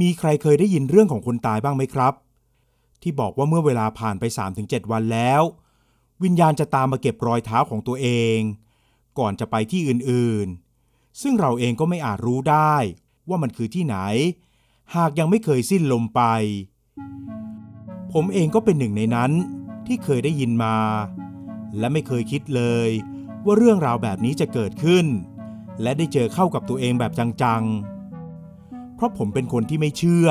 มีใครเคยได้ยินเรื่องของคนตายบ้างไหมครับ ที่บอกว่าเมื่อเวลาผ่านไป 3-7 วันแล้ว วิญญาณจะตามมาเก็บรอยเท้าของตัวเอง ก่อนจะไปที่อื่นๆ ซึ่งเราเองก็ไม่อาจรู้ได้ ว่ามันคือที่ไหน หากยังไม่เคยสิ้นลมไป ผมเองก็เป็นหนึ่งในนั้นที่เคยได้ยินมา และไม่เคยคิดเลยว่าเรื่องราวแบบนี้จะเกิดขึ้น และได้เจอเข้ากับตัวเองแบบจังๆ เพราะผมเป็นคนที่ไม่เชื่อ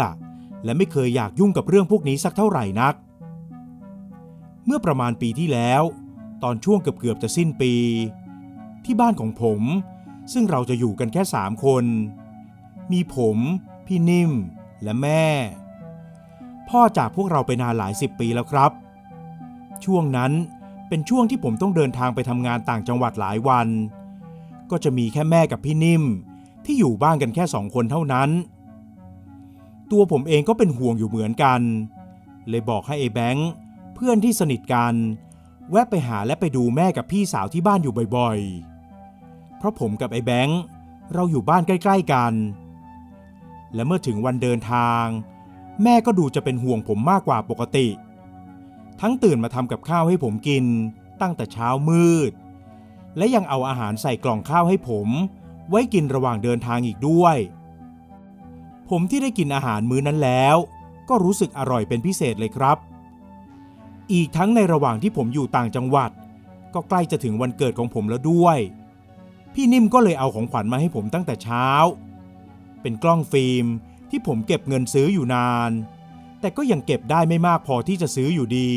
และไม่เคยอยากยุ่งกับเรื่องพวกนี้สักเท่าไหร่นัก เมื่อประมาณปีที่แล้ว ตอนช่วงเกือบๆจะสิ้นปี ที่บ้านของผม ซึ่งเราจะอยู่กันแค่สามคน มีผม พี่นิ่ม และแม่ พ่อจากพวกเราไปนานหลายสิบปีแล้วครับ ช่วงนั้นเป็นช่วงที่ผมต้องเดินทางไปทำงานต่างจังหวัดหลายวัน ก็จะมีแค่แม่กับพี่นิ่มที่อยู่บ้านกันแค่สองคนเท่านั้น ตัวผมเองก็เป็นห่วงอยู่เหมือนกัน เลยบอกให้ไอ้แบงค์เพื่อนที่สนิทกัน แวะไปหาและไปดูแม่กับพี่สาวที่บ้านอยู่บ่อยๆ เพราะผมกับไอ้แบงค์เราอยู่บ้านใกล้ ๆกัน และเมื่อถึงวันเดินทาง แม่ก็ดูจะเป็นห่วงผมมากกว่าปกติ ทั้งตื่นมาทำกับข้าวให้ผมกินตั้งแต่เช้ามืด และยังเอาอาหารใส่กล่องข้าวให้ผม ไว้กินระหว่างเดินทางอีกด้วย ผมที่ได้กินอาหารมื้อนั้นแล้ว ก็รู้สึกอร่อยเป็นพิเศษเลยครับ อีกทั้งในระหว่างที่ผมอยู่ต่างจังหวัด ก็ใกล้จะถึงวันเกิดของผมแล้วด้วย พี่นิ่มก็เลยเอาของขวัญมาให้ผมตั้งแต่เช้า เป็นกล้องฟิล์มที่ผมเก็บเงินซื้ออยู่นาน แต่ก็ยังเก็บได้ไม่มากพอที่จะซื้ออยู่ดี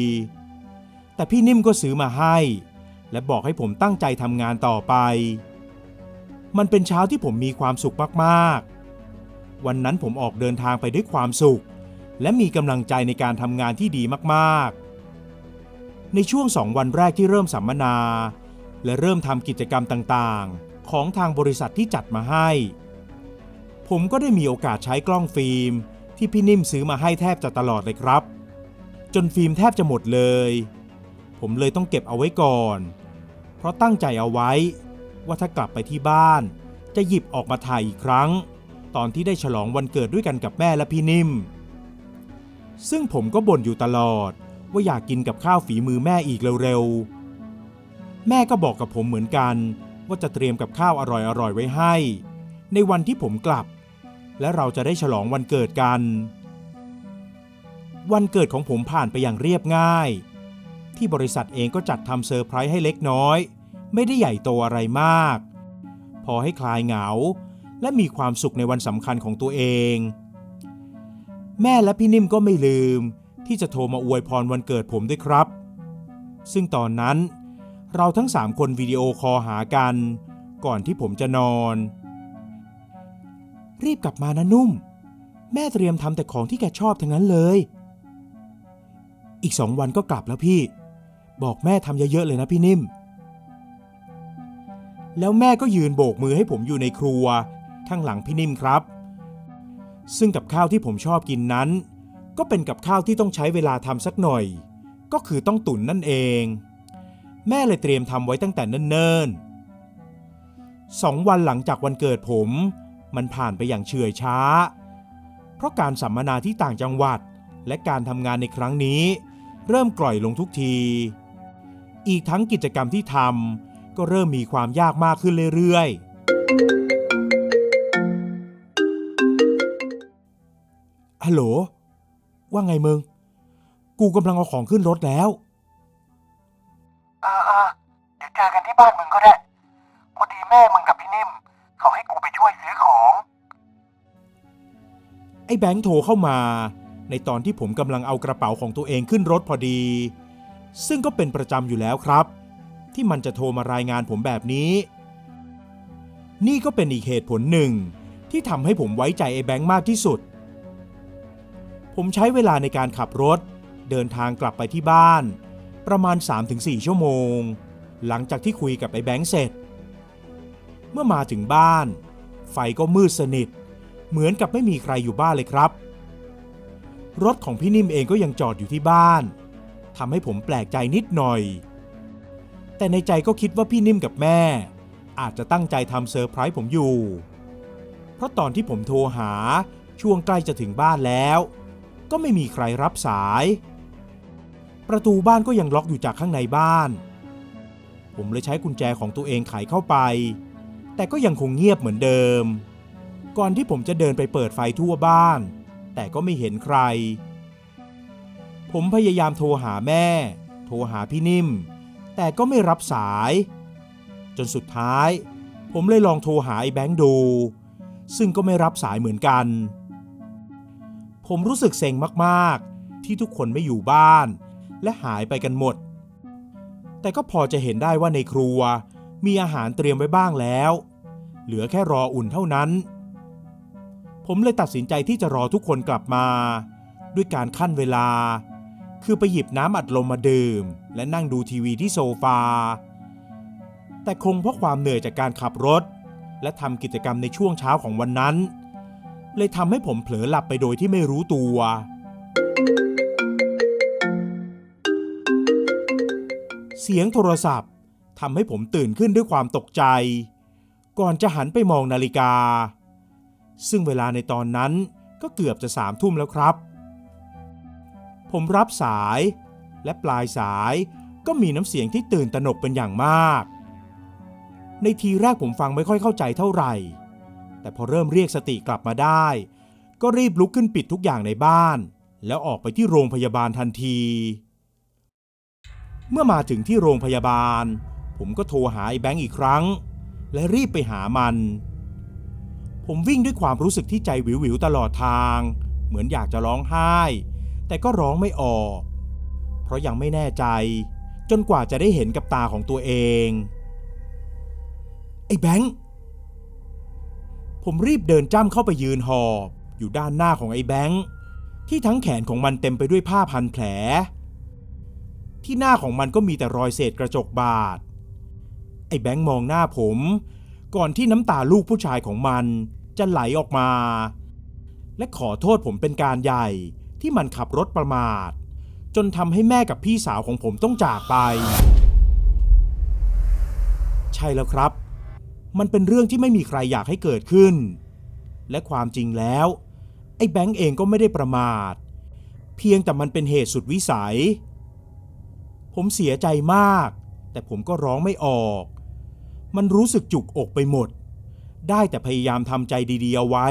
แต่พี่นิ่มก็ซื้อมาให้ และบอกให้ผมตั้งใจทำงานต่อไป มันเป็นเช้าที่ผมมีความสุขมากๆ วันนั้นผมออกเดินทางไปด้วยความสุข และมีกำลังใจในการทำงานที่ดีมากๆ ในช่วงสองวันแรกที่เริ่มสัมมนา และเริ่มทำกิจกรรมต่างๆ ของทางบริษัทที่จัดมาให้ ผมก็ได้มีโอกาสใช้กล้องฟิล์ม ที่พี่นิ่มซื้อมาให้แทบจะตลอดเลยครับ จนฟิล์มแทบจะหมดเลย ผมเลยต้องเก็บเอาไว้ก่อน เพราะตั้งใจเอาไว้ว่าถ้ากลับไปที่บ้าน จะหยิบออกมาถ่ายอีกครั้ง ตอนที่ได้ฉลองวันเกิดด้วยกันกับแม่และพี่นิ่ม ซึ่งผมก็บ่นอยู่ตลอด ว่าอยากกินกับข้าวฝีมือแม่อีกเร็วๆ แม่ก็บอกกับผมเหมือนกัน ว่าจะเตรียมกับข้าวอร่อยๆไว้ให้ ในวันที่ผมกลับ และเราจะได้ฉลองวันเกิดกัน วันเกิดของผมผ่านไปอย่างเรียบง่าย ที่บริษัทเองก็จัดทำเซอร์ไพรส์ให้เล็กน้อย ไม่ได้ใหญ่โตอะไรมาก พอให้คลายเหงา และมีความสุขในวันสำคัญของตัวเอง แม่และพี่นิ่มก็ไม่ลืม ที่จะโทรมาอวยพรวันเกิดผมด้วยครับ ซึ่งตอนนั้นเราทั้งสามคนวิดีโอคอลหากัน ก่อนที่ผมจะนอน รีบกลับมานะนุ่ม แม่เตรียมทำแต่ของที่แกชอบทั้งนั้นเลย อีกสองวันก็กลับแล้วพี่ บอกแม่ทำเยอะๆเลยนะพี่นิ่มแล้วแม่ก็ยืนโบกมือให้ผมอยู่ในครัว ข้างหลังพี่นิ่มครับ ซึ่งกับข้าวที่ผมชอบกินนั้น ก็เป็นกับข้าวที่ต้องใช้เวลาทำสักหน่อย ก็คือต้องตุ๋นนั่นเอง แม่เลยเตรียมทำไว้ตั้งแต่เนิ่นๆสองวันหลังจากวันเกิดผม มันผ่านไปอย่างเฉื่อยช้า เพราะการสัมมนาที่ต่างจังหวัดและการทำงานในครั้งนี้ เริ่มกล่อยลงทุกที อีกทั้งกิจกรรมที่ทำก็เริ่มมีความยากมากขึ้นเรื่อยๆ ฮัลโหล ว่าไงมึง กูกำลังเอาของขึ้นรถแล้ว เออเออเดี๋ยวเจอกันที่บ้านมึงก็ได้ พอดีแม่มึงกับพี่นิ่ม เขาให้กูไปช่วยซื้อของ ไอ้แบงค์โทรเข้ามา ในตอนที่ผมกำลังเอากระเป๋าของตัวเองขึ้นรถพอดี ซึ่งก็เป็นประจำอยู่แล้วครับ ที่มันจะโทรมารายงานผมแบบนี้ นี่ก็เป็นอีกเหตุผลหนึ่ง ที่ทำให้ผมไว้ใจไอ้แบงค์มากที่สุด ผมใช้เวลาในการขับรถ เดินทางกลับไปที่บ้าน ประมาณ 3-4 ชั่วโมง หลังจากที่คุยกับไอ้แบงค์เสร็จ เมื่อมาถึงบ้าน ไฟก็มืดสนิท เหมือนกับไม่มีใครอยู่บ้านเลยครับ รถของพี่นิ่มเองก็ยังจอดอยู่ที่บ้านทำให้ผมแปลกใจนิดหน่อย แต่ในใจก็คิดว่าพี่นิ่มกับแม่ อาจจะตั้งใจทำเซอร์ไพรส์ผมอยู่ เพราะตอนที่ผมโทรหาช่วงใกล้จะถึงบ้านแล้ว ก็ไม่มีใครรับสาย ประตูบ้านก็ยังล็อกอยู่จากข้างในบ้าน ผมเลยใช้กุญแจของตัวเองไขเข้าไป แต่ก็ยังคงเงียบเหมือนเดิม ก่อนที่ผมจะเดินไปเปิดไฟทั่วบ้าน แต่ก็ไม่เห็นใคร ผมพยายามโทรหาแม่ โทรหาพี่นิ่ม แต่ก็ไม่รับสาย จนสุดท้าย ผมเลยลองโทรหาไอ้แบงค์ดู ซึ่งก็ไม่รับสายเหมือนกัน ผมรู้สึกเซ็งมากๆ ที่ทุกคนไม่อยู่บ้าน และหายไปกันหมด แต่ก็พอจะเห็นได้ว่าในครัว มีอาหารเตรียมไว้บ้างแล้ว เหลือแค่รออุ่นเท่านั้น ผมเลยตัดสินใจที่จะรอทุกคนกลับมา ด้วยการขั้นเวลา คือไปหยิบน้ำอัดลมมาดื่ม และนั่งดูทีวีที่โซฟา แต่คงเพราะความเหนื่อยจากการขับรถ และทำกิจกรรมในช่วงเช้าของวันนั้น เลยทำให้ผมเผลอหลับไปโดยที่ไม่รู้ตัว เสียงโทรศัพท์ทำให้ผมตื่นขึ้นด้วยความตกใจ ก่อนจะหันไปมองนาฬิกา ซึ่งเวลาในตอนนั้นก็เกือบจะสามทุ่มแล้วครับ ผมรับสายและปลายสายก็มีน้ำเสียงที่ตื่นตระหนกเป็นอย่างมาก ในทีแรกผมฟังไม่ค่อยเข้าใจเท่าไหร่ แต่พอเริ่มเรียกสติกลับมาได้ ก็รีบลุกขึ้นปิดทุกอย่างในบ้าน แล้วออกไปที่โรงพยาบาลทันที เมื่อมาถึงที่โรงพยาบาล ผมก็โทรหาไอ้แบงค์อีกครั้ง และรีบไปหามัน ผมวิ่งด้วยความรู้สึกที่ใจวิววิวๆตลอดทาง เหมือนอยากจะร้องไห้ แต่ก็ร้องไม่ออก เพราะยังไม่แน่ใจ จนกว่าจะได้เห็นกับตาของตัวเองไอ้แบงค์ ผมรีบเดินจ้ำเข้าไปยืนหอบ อยู่ด้านหน้าของไอ้แบงค์ที่ทั้งแขนของมันเต็มไปด้วยผ้าพันแผล ที่หน้าของมันก็มีแต่รอยเศษกระจกบาด ไอ้แบงค์มองหน้าผม ก่อนที่น้ำตาลูกผู้ชายของมันจะไหลออกมา และขอโทษผมเป็นการใหญ่ที่มันขับรถประมาท จนทำให้แม่กับพี่สาวของผมต้องจากไป ใช่แล้วครับ มันเป็นเรื่องที่ไม่มีใครอยากให้เกิดขึ้น และความจริงแล้ว ไอ้แบงค์เองก็ไม่ได้ประมาท เพียงแต่มันเป็นเหตุสุดวิสัย ผมเสียใจมาก แต่ผมก็ร้องไม่ออก มันรู้สึกจุกอกไปหมด ได้แต่พยายามทำใจดีๆเอาไว้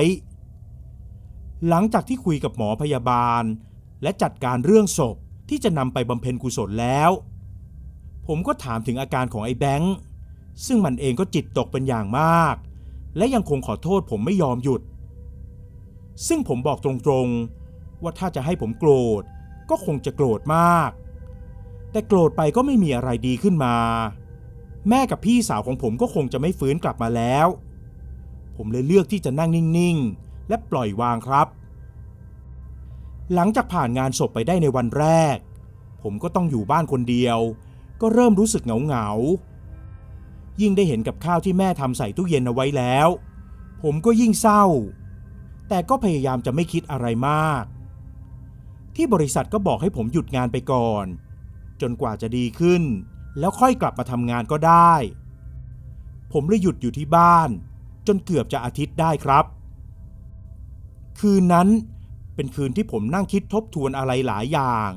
หลังจากที่คุยกับหมอพยาบาล และจัดการเรื่องศพที่จะนำไปบำเพ็ญกุศลแล้ว ผมก็ถามถึงอาการของไอ้แบงค์ ซึ่งมันเองก็จิตตกเป็นอย่างมาก และยังคงขอโทษผมไม่ยอมหยุด ซึ่งผมบอกตรงๆ ว่าถ้าจะให้ผมโกรธ ก็คงจะโกรธมาก แต่โกรธไปก็ไม่มีอะไรดีขึ้นมา แม่กับพี่สาวของผมก็คงจะไม่ฟื้นกลับมาแล้ว ผมเลยเลือกที่จะนั่งนิ่งๆ และปล่อยวางครับ หลังจากผ่านงานศพไปได้ในวันแรก ผมก็ต้องอยู่บ้านคนเดียว ก็เริ่มรู้สึกเหงาๆ ยิ่งได้เห็นกับข้าวที่แม่ทำใส่ตู้เย็นเอาไว้แล้ว ผมก็ยิ่งเศร้า แต่ก็พยายามจะไม่คิดอะไรมาก ที่บริษัทก็บอกให้ผมหยุดงานไปก่อน จนกว่าจะดีขึ้น แล้วค่อยกลับมาทำงานก็ได้ ผมเลยหยุดอยู่ที่บ้าน จนเกือบจะอาทิตย์ได้ครับ คืนนั้นเป็นคืนที่ผมนั่งคิดทบทวนอะไรหลายอย่าง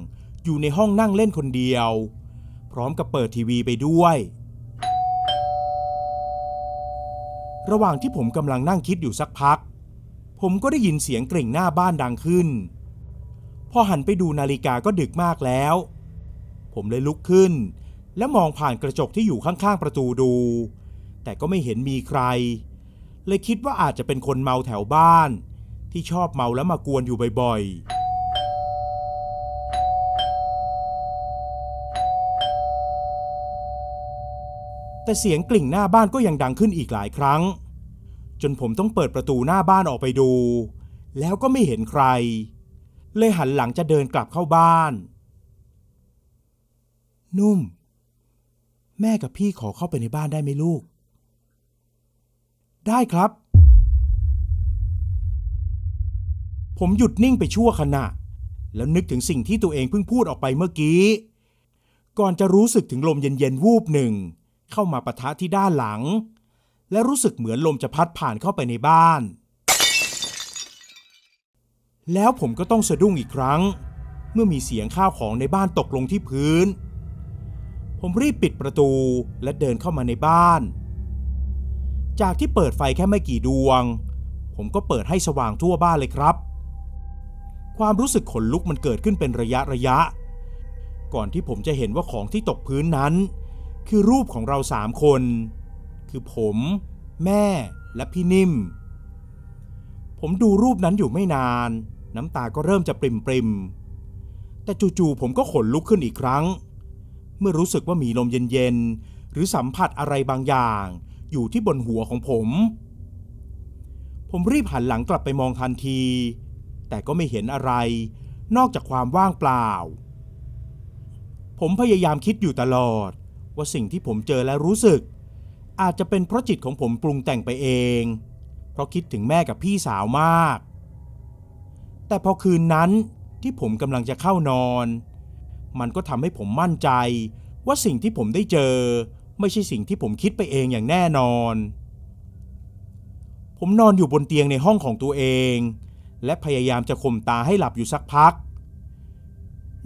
อยู่ในห้องนั่งเล่นคนเดียว พร้อมกับเปิดทีวีไปด้วย ระหว่างที่ผมกำลังนั่งคิดอยู่สักพัก ผมก็ได้ยินเสียงกริ่งหน้าบ้านดังขึ้น พอหันไปดูนาฬิกาก็ดึกมากแล้ว ผมเลยลุกขึ้น และมองผ่านกระจกที่อยู่ข้างๆประตูดู แต่ก็ไม่เห็นมีใคร เลยคิดว่าอาจจะเป็นคนเมาแถวบ้าน ที่ชอบเมาแล้วมากวนอยู่บ่อยๆ แต่เสียงกลิ่งหน้าบ้านก็ยังดังขึ้นอีกหลายครั้ง จนผมต้องเปิดประตูหน้าบ้านออกไปดู แล้วก็ไม่เห็นใคร เลยหันหลังจะเดินกลับเข้าบ้าน นุ่ม แม่กับพี่ขอเข้าไปในบ้านได้ไหมลูก ได้ครับ ผมหยุดนิ่งไปชั่วขณะ แล้วนึกถึงสิ่งที่ตัวเองเพิ่งพูดออกไปเมื่อกี้ ก่อนจะรู้สึกถึงลมเย็นๆวูบหนึ่ง เข้ามาปะทะที่ด้านหลัง และรู้สึกเหมือนลมจะพัดผ่านเข้าไปในบ้าน แล้วผมก็ต้องสะดุ้งอีกครั้ง เมื่อมีเสียงข้าวของในบ้านตกลงที่พื้น ผมรีบปิดประตูและเดินเข้ามาในบ้าน จากที่เปิดไฟแค่ไม่กี่ดวง ผมก็เปิดให้สว่างทั่วบ้านเลยครับ ความรู้สึกขนลุกมันเกิดขึ้นเป็นระยะระยะก่อนที่ผมจะเห็นว่าของที่ตกพื้นนั้น คือรูปของเราสามคน คือผม แม่และพี่นิ่ม ผมดูรูปนั้นอยู่ไม่นาน น้ำตาก็เริ่มจะปริมปริมแต่จู่ๆผมก็ขนลุกขึ้นอีกครั้ง เมื่อรู้สึกว่ามีลมเย็นๆ หรือสัมผัสอะไรบางอย่าง อยู่ที่บนหัวของผม ผมรีบหันหลังกลับไปมองทันที แต่ก็ไม่เห็นอะไร นอกจากความว่างเปล่า ผมพยายามคิดอยู่ตลอด ว่าสิ่งที่ผมเจอและรู้สึก อาจจะเป็นเพราะจิตของผมปรุงแต่งไปเอง เพราะคิดถึงแม่กับพี่สาวมาก แต่พอคืนนั้นที่ผมกำลังจะเข้านอน มันก็ทำให้ผมมั่นใจ ว่าสิ่งที่ผมได้เจอ ไม่ใช่สิ่งที่ผมคิดไปเองอย่างแน่นอน ผมนอนอยู่บนเตียงในห้องของตัวเอง และพยายามจะข่มตาให้หลับอยู่สักพัก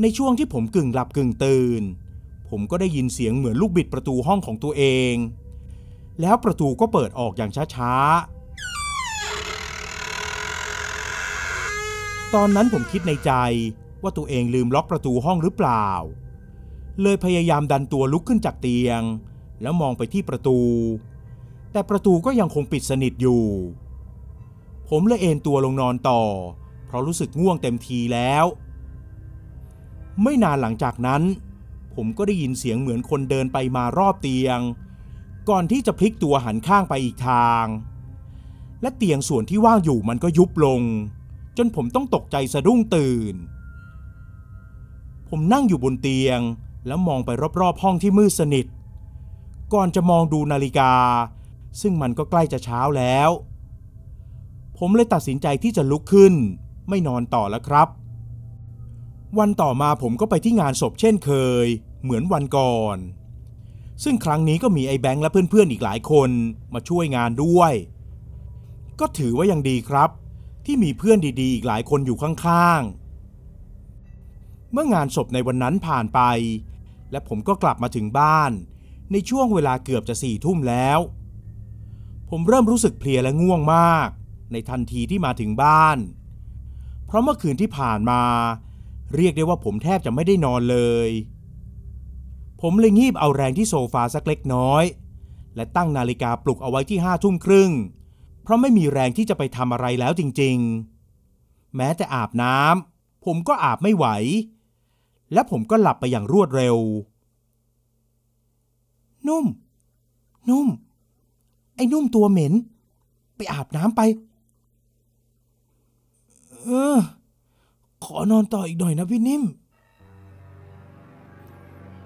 ในช่วงที่ผมกึ่งหลับกึ่งตื่น ผมก็ได้ยินเสียงเหมือนลูกบิดประตูห้องของตัวเอง แล้วประตูก็เปิดออกอย่างช้าๆ ตอนนั้นผมคิดในใจว่าตัวเองลืมล็อกประตูห้องหรือเปล่า เลยพยายามดันตัวลุกขึ้นจากเตียง แล้วมองไปที่ประตู แต่ประตูก็ยังคงปิดสนิทอยู่ ผมเลยเอนตัวลงนอนต่อ เพราะรู้สึกง่วงเต็มทีแล้ว ไม่นานหลังจากนั้น ผมก็ได้ยินเสียงเหมือนคนเดินไปมารอบเตียง ก่อนที่จะพลิกตัวหันข้างไปอีกทาง และเตียงส่วนที่ว่างอยู่มันก็ยุบลง จนผมต้องตกใจสะดุ้งตื่น ผมนั่งอยู่บนเตียงแล้วมองไปรอบๆห้องที่มืดสนิท ก่อนจะมองดูนาฬิกา ซึ่งมันก็ใกล้จะเช้าแล้ว ผมเลยตัดสินใจที่จะลุกขึ้น ไม่นอนต่อแล้วครับ วันต่อมาผมก็ไปที่งานศพเช่นเคย เหมือนวันก่อน ซึ่งครั้งนี้ก็มีไอ้แบงค์และเพื่อนๆอีกหลายคนมาช่วยงานด้วย ก็ถือว่ายังดีครับ ที่มีเพื่อนดีๆ อีกหลายคนอยู่ข้างๆ เมื่องานศพในวันนั้นผ่านไป และผมก็กลับมาถึงบ้าน ในช่วงเวลาเกือบจะสี่ทุ่มแล้ว ผมเริ่มรู้สึกเพลียและง่วงมาก ในทันทีที่มาถึงบ้าน เพราะเมื่อคืนที่ผ่านมา เรียกได้ว่าผมแทบจะไม่ได้นอนเลย ผมเลยงีบเอาแรงที่โซฟาสักเล็กน้อย และตั้งนาฬิกาปลุกเอาไว้ที่ห้าทุ่มครึ่ง เพราะไม่มีแรงที่จะไปทำอะไรแล้วจริงๆ แม้แต่อาบน้ำผมก็อาบไม่ไหว และผมก็หลับไปอย่างรวดเร็ว นุ่ม นุ่ม ไอ้นุ่มตัวเหม็น ไปอาบน้ำไป เออ ขอนอนต่ออีกหน่อยนะพี่นิ่ม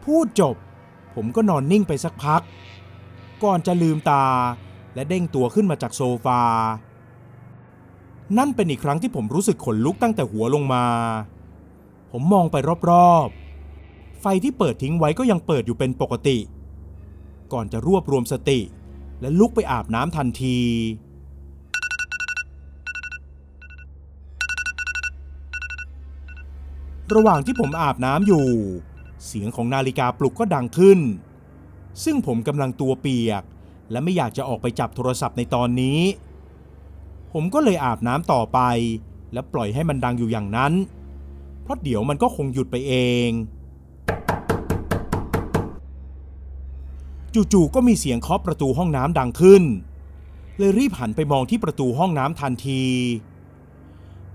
พูดจบ ผมก็นอนนิ่งไปสักพัก ก่อนจะลืมตา และเด้งตัวขึ้นมาจากโซฟา นั่นเป็นอีกครั้งที่ผมรู้สึกขนลุกตั้งแต่หัวลงมา ผมมองไปรอบๆ ไฟที่เปิดทิ้งไว้ก็ยังเปิดอยู่เป็นปกติ ก่อนจะรวบรวมสติ และลุกไปอาบน้ำทันที ระหว่างที่ผมอาบน้ำอยู่ เสียงของนาฬิกาปลุกก็ดังขึ้น ซึ่งผมกำลังตัวเปียก และไม่อยากจะออกไปจับโทรศัพท์ในตอนนี้ ผมก็เลยอาบน้ำต่อไป และปล่อยให้มันดังอยู่อย่างนั้น เพราะเดี๋ยวมันก็คงหยุดไปเอง จู่ๆก็มีเสียงเคาะประตูห้องน้ำดังขึ้น เลยรีบหันไปมองที่ประตูห้องน้ำทันที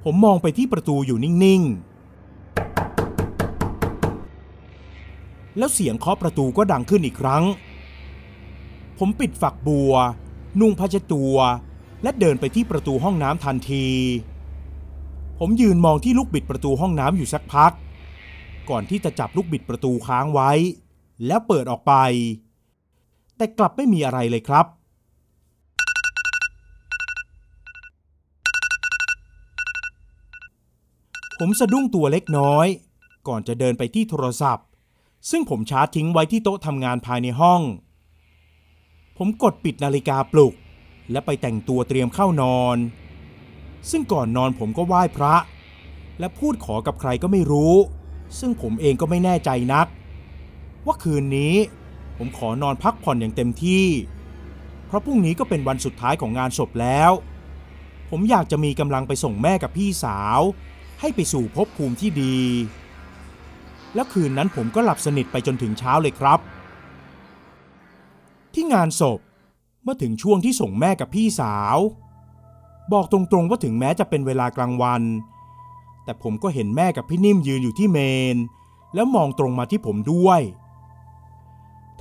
ผมมองไปที่ประตูอยู่นิ่งๆ แล้วเสียงเคาะประตูก็ดังขึ้นอีกครั้ง ผมปิดฝักบัว นุ่งผ้าเช็ดตัว และเดินไปที่ประตูห้องน้ำทันที ผมยืนมองที่ลูกบิดประตูห้องน้ำอยู่สักพัก ก่อนที่จะจับลูกบิดประตูค้างไว้ แล้วเปิดออกไป แต่กลับไม่มีอะไรเลยครับผมสะดุ้งตัวเล็กน้อย ก่อนจะเดินไปที่โทรศัพท์ ซึ่งผมชาร์จทิ้งไว้ที่โต๊ะทำงานภายในห้อง ผมกดปิดนาฬิกาปลุก และไปแต่งตัวเตรียมเข้านอน ซึ่งก่อนนอนผมก็ไหว้พระ และพูดขอกับใครก็ไม่รู้ ซึ่งผมเองก็ไม่แน่ใจนัก ว่าคืนนี้ ผมขอนอนพักผ่อนอย่างเต็มที่ เพราะพรุ่งนี้ก็เป็นวันสุดท้ายของงานศพแล้ว ผมอยากจะมีกำลังไปส่งแม่กับพี่สาว ให้ไปสู่ภพภูมิที่ดี แล้วคืนนั้นผมก็หลับสนิทไปจนถึงเช้าเลยครับ ที่งานศพเมื่อถึงช่วงที่ส่งแม่กับพี่สาว บอกตรงๆว่าถึงแม้จะเป็นเวลากลางวัน แต่ผมก็เห็นแม่กับพี่นิ่มยืนอยู่ที่เมน แล้วมองตรงมาที่ผมด้วย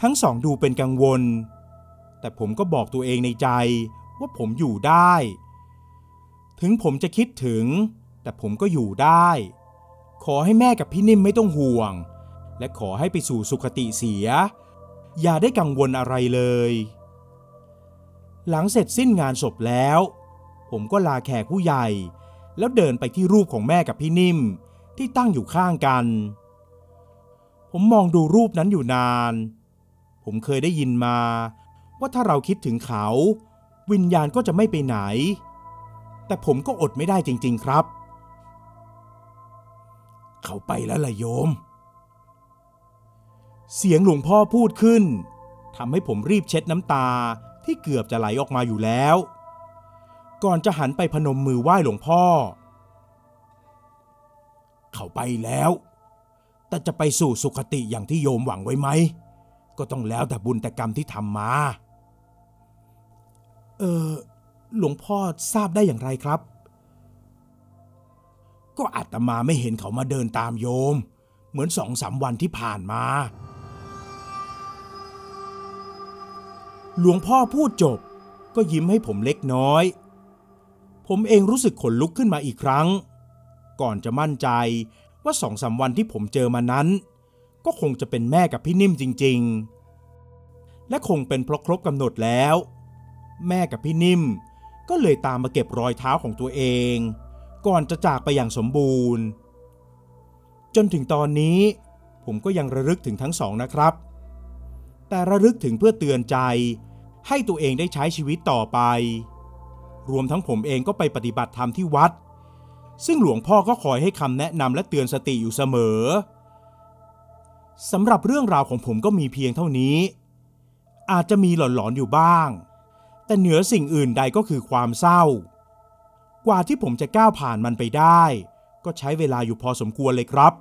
ทั้งสองดูเป็นกังวล แต่ผมก็บอกตัวเองในใจว่าผมอยู่ได้ ถึงผมจะคิดถึง แต่ผมก็อยู่ได้ ขอให้แม่กับพี่นิ่มไม่ต้องห่วง และขอให้ไปสู่สุขติเสีย อย่าได้กังวลอะไรเลย หลังเสร็จสิ้นงานศพแล้ว ผมก็ลาแขกผู้ใหญ่ แล้วเดินไปที่รูปของแม่กับพี่นิ่ม ที่ตั้งอยู่ข้างกัน ผมมองดูรูปนั้นอยู่นาน ผมเคยได้ยินมา ว่าถ้าเราคิดถึงเขา วิญญาณก็จะไม่ไปไหน แต่ผมก็อดไม่ได้จริง ๆ ครับ เขาไปแล้วล่ะโยม เสียงหลวงพ่อพูดขึ้นทำให้ผมรีบเช็ดน้ำตาที่เกือบจะไหลออกมาอยู่แล้ว ก่อนจะหันไปพนมมือไหว้หลวงพ่อ เขาไปแล้ว แต่จะไปสู่สุคติอย่างที่โยมหวังไว้ไหม ก็ต้องแล้วแต่บุญแต่กรรมที่ทำมา เออหลวงพ่อทราบได้อย่างไรครับ ก็อาตมาไม่เห็นเขามาเดินตามโยม เหมือนสองสามวันที่ผ่านมา หลวงพ่อพูดจบก็ยิ้มให้ผมเล็กน้อย ผมเองรู้สึกขนลุกขึ้นมาอีกครั้ง ก่อนจะมั่นใจว่าสองสามวันที่ผมเจอมานั้น ก็คงจะเป็นแม่กับพี่นิ่มจริง ๆ และคงเป็นเพราะครบกำหนดแล้ว แม่กับพี่นิ่มก็เลยตามมาเก็บรอยเท้าของตัวเอง ก่อนจะจากไปอย่างสมบูรณ์ จนถึงตอนนี้ ผมก็ยังระลึกถึงทั้งสองนะครับ แต่ระลึกถึงเพื่อเตือนใจ ให้ตัวเองได้ใช้ชีวิตต่อไป รวมทั้งผมเองก็ไปปฏิบัติธรรมที่วัด ซึ่งหลวงพ่อก็คอยให้คำแนะนำและเตือนสติอยู่เสมอสำหรับเรื่องราวของผมก็มีเพียงเท่านี้ อาจจะมีหลอนๆอยู่บ้าง แต่เหนือสิ่งอื่นใดก็คือความเศร้า กว่าที่ผมจะก้าวผ่านมันไปได้ ก็ใช้เวลาอยู่พอสมควรเลยครับ